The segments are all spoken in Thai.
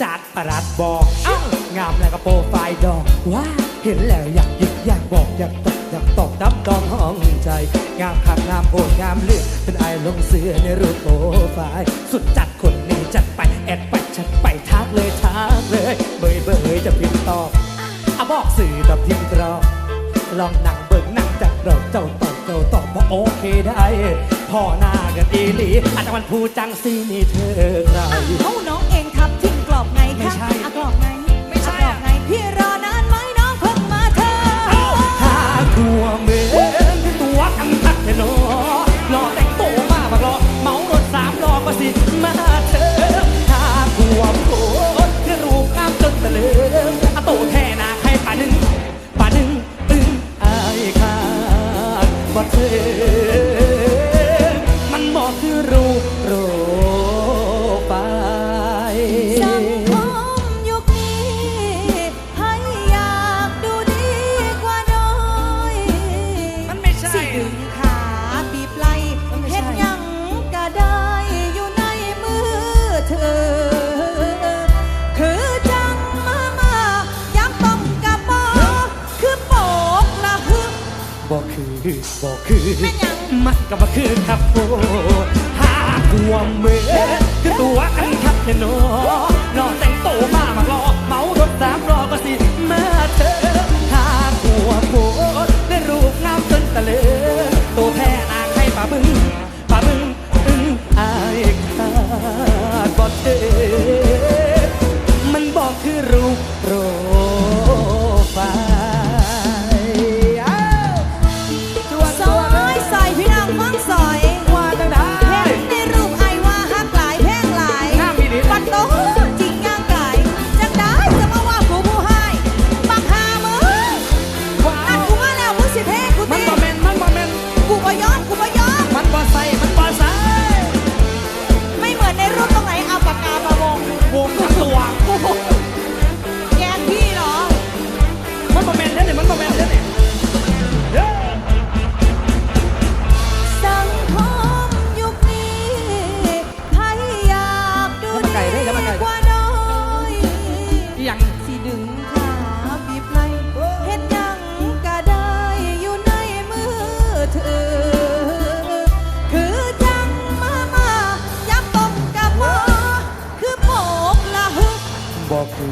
จัดประหลัดบอกเอ้างามแล้วก็โปรไฟล์ดองว้าเห็นแล้วอยากยิกอยากบอกอยากตกอยากตกน้ำดองห้องใจ งามขับงามโอดงามเลือกเป็นไอลงเสือในรูปโปรไฟล์สุดจัดคนนี้จัดไปแอดไปจัดไปทักเลยทักเลยเบยเบยจะพิมพ์ตอบอะบอกสื่อตับทิมพ์รอลองนั่งเบิ่งนั่งจัดเราเจ้าตอบเจ้าตอบว่าโอเคได้พ่อหน้ากันอีหลีอาจารย์พูดจังสีนี่เธอใครเขาน้องเองครับที่ ไม่ใช่ บอกคือบอกคือแม่นยังมันก็มาคือครับโอ้หาหัวเมือคือตัวกันครับเนนอนอแต่งโตมามารอเมารถสามรอก็สิมาเธอหาหัวโพดได้รูปงามจนตะเล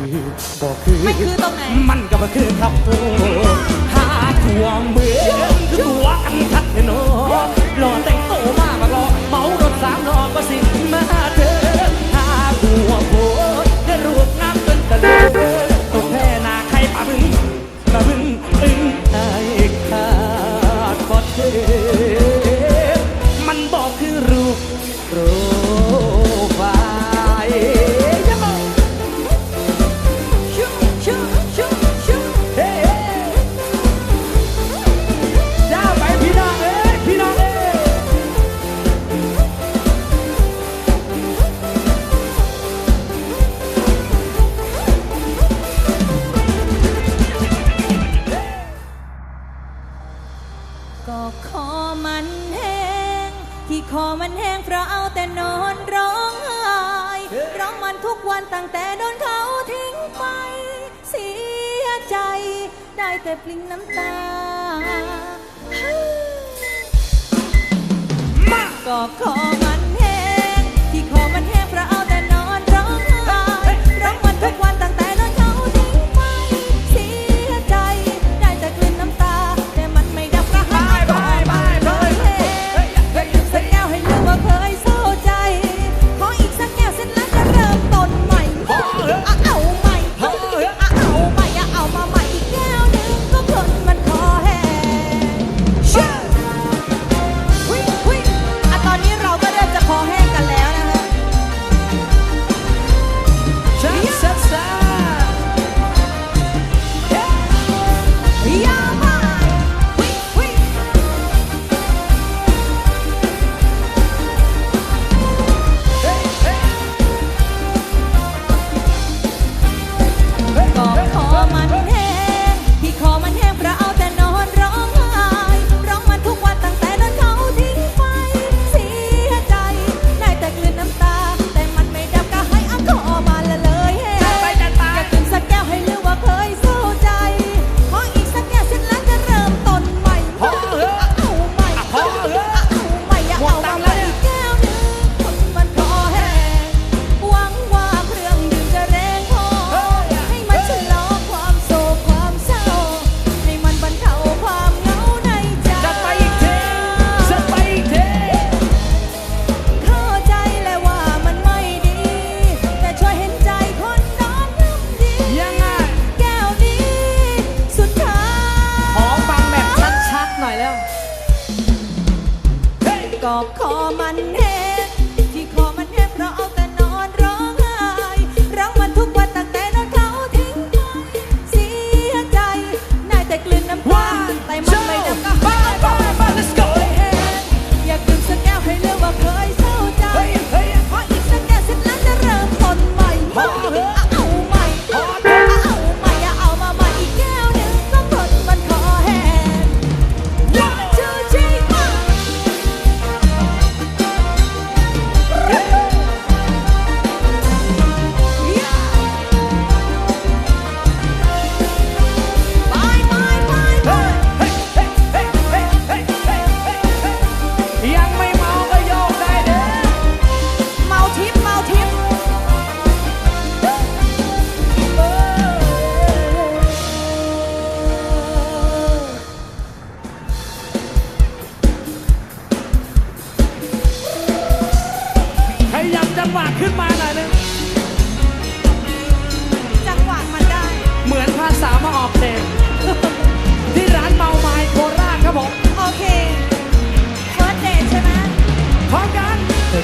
บ่คือบ่คือไม่คือตรงไหน มันก็บ่คือครับโอ้หาตัวเหมือนคือตัวกันทัดเนาะรอแต่งโตวมาบักรอเมารถสามล้อก็สิานตั้งแต่โดนเขาทิ้งไป เสียใจ ได้แต่ปลิ้งน้ำตามาก็คอมันแห้งที่คอมันแห้งเพราะเอาแต่นอนร้องไห้ร้องมันทุกวันวัน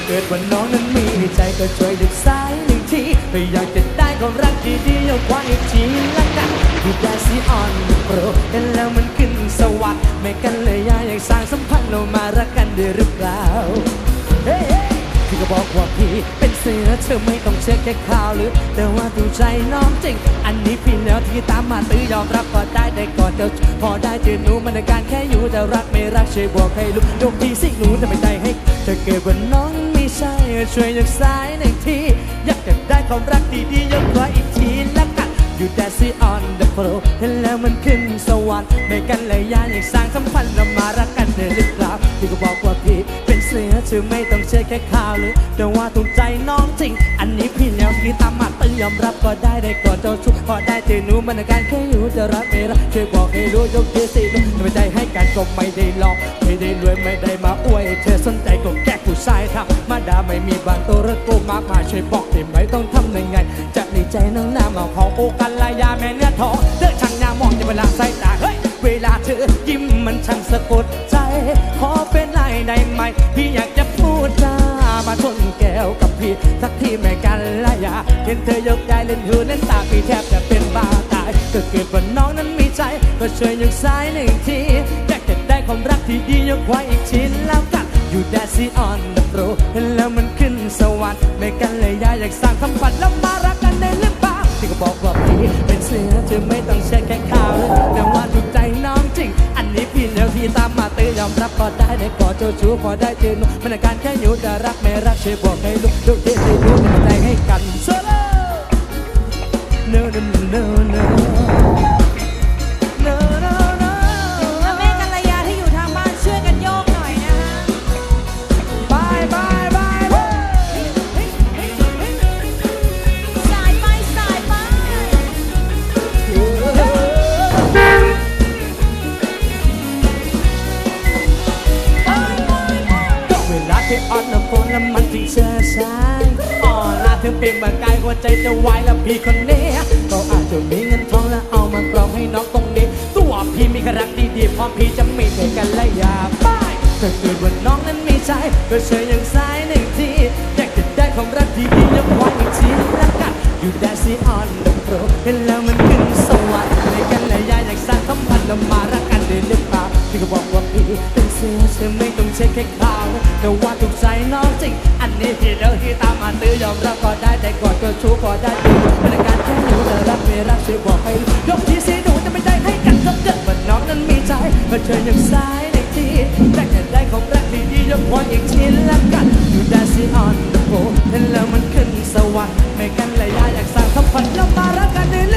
เกิดว่าน้องนั้นมีใจก็ช่วยดึกสายหนึ่งทีก็อยากจะได้ความรักดีๆเอาไว้อีกทีละกันอยู่ได้สิอ่อนโปรเห็นแล้วมันขึ้นสวรรค์ไม่กันเลยยาอยากสร้างสัมพันธ์เรามารักกันได้หรือเปล่าเฮ้ยพี่ก็บอกว่าพี่เป็นเสือเธอไม่ต้องเช็คแค่ข่าวหรือ แต่ว่าดูใจน้องจริง อันนี้พี่แล้วที่ตามมาตื้อยอมรับก็ได้ได้ก่อนเดียวพอได้เจอหนูมันในการแค่อยู่แต่รักไม่รักช่วยบอกให้รู้ยกทีสิหนูจะไม่ใจให้ถ้าเกิดว่าน้อง ใช่ช่วยยกซ้ายหนึ่งที อยากจะได้ความรักดีๆยกไว้อีกทีและกันอยู่แต่ซีออนเดอะโปรเห็นแล้วมันขึ้นสวรรค์ไม่กันเลยยานอยากสร้างสัมพันธ์เรามารักกันเถอหรือเปล่าพี่ก็บอกว่าพี่เป็นเสือเธอไม่ต้องเชื่อแค่ข่าวหรือแต่ว่าถูกใจน้องจริง อันนี้พี่แล้วที่ตามมาตื้อยอมรับก็ได้ได้ก่อนเจ้าชู้พอได้เจอหนูมันอาการแค่อยู่จะรักไม่รักช่วยบอกให้รู้ยกทีสิหนูไม่ได้ให้การก็ไม่ได้หลอกไม่ได้รวยไม่ได้มาอวยเธอสนใจก็แก ชายทำมาด่าไม่มีบางตัวรถกูมากมายช่วยบอกได้ไหมต้องทำยังไงจะในใจน้องน้ำเอาขอโอกันลายาแม่เนื้อทองเลือกช่างหน้ามองในเวลาใส่ตาเฮ้ยเวลาเธอยิ้มมันช่างสะกดใจ ขอเป็นไรได้ไหมพี่อยากจะพูดจามาชนแก้วกับพี่สักทีแม่กันลายาเห็นเธอยกได้เล่นหูเล่นตาพี่แทบจะเป็นบ้าตายก็เกิดว่าน้องนั้นมีใจ ก็ช่วยยกซ้ายหนึ่งทีอยากจะได้ความรักที่ดียกไว้อีกชิ้นแล้วกัน อยู่แดซีออนโปรแล้วมันขึ้นสวรรค์ไม่กันเลยยาอยากสร้างคำฝันแล้วมารักกันในเรื่องบ้าที่ก็บอกว่าพี่เป็นเสือเธอไม่ต้องเช็คแค่ข่าวแต่ว่าถูกใจน้องจริง อันนี้พี่แล้วที่ตามมาเตือนยอมรับก็ได้ได้กอดเจ้าชู้พอได้เจอหนูมันอาการแค่อยู่แต่รักไม่รักเช่อบอกให้รู้ดูที่ที่รู้ เปลี่ยนบางกายหัวใจจะวายแล้วพี่คนนี้ก็อาจจะมีเงินทองแล้วเอามากรองให้น้องตรงนี้ ตัวพี่มีกรักดีๆพร้อมพี่จะมีในกันและอย่าป้ายถ้าเกิดว่าน้องนั้นไมีใจก็เชิญอย่างซ้ายหนึ่งทีอยากจะได้ความรักที่ดียกไว้อีกทีและกันอยู่ได้สิออนดอะโปรเห็นแล้วมันขึ้นสวรรค์ในกันและยาอยากสร้างสัมพันธ์แล้วมารักกันได้หรือเปล่า พี่ก็บอกว่าพี่เป็นเสือเธอไม่ต้องเช็คแค่ข่าวแต่ว่าถูกใจน้องจริง อันนี้ที่เดินที่ตามมาตื้อยอมรับก็ได้แต่กอนก็ชู้ก็ได้ดีเป็นการแค่หนูแต่รักไม่รักช่วยบอกให้ยกทีสิหนูจะไม่ได้ให้กันก็เกิดว่าน้องนั้นมีใจมาเชิญอย่างซ้ายในที่แต่ได้ของรักดีๆยกพออีกทีละกันอยู่ได้สิออนเดอะโเห็นแล้วมันขึ้นสวรรค์ไม่กันเลยอยากสร้างสัมพันธ์แล้วมารักกันเล่า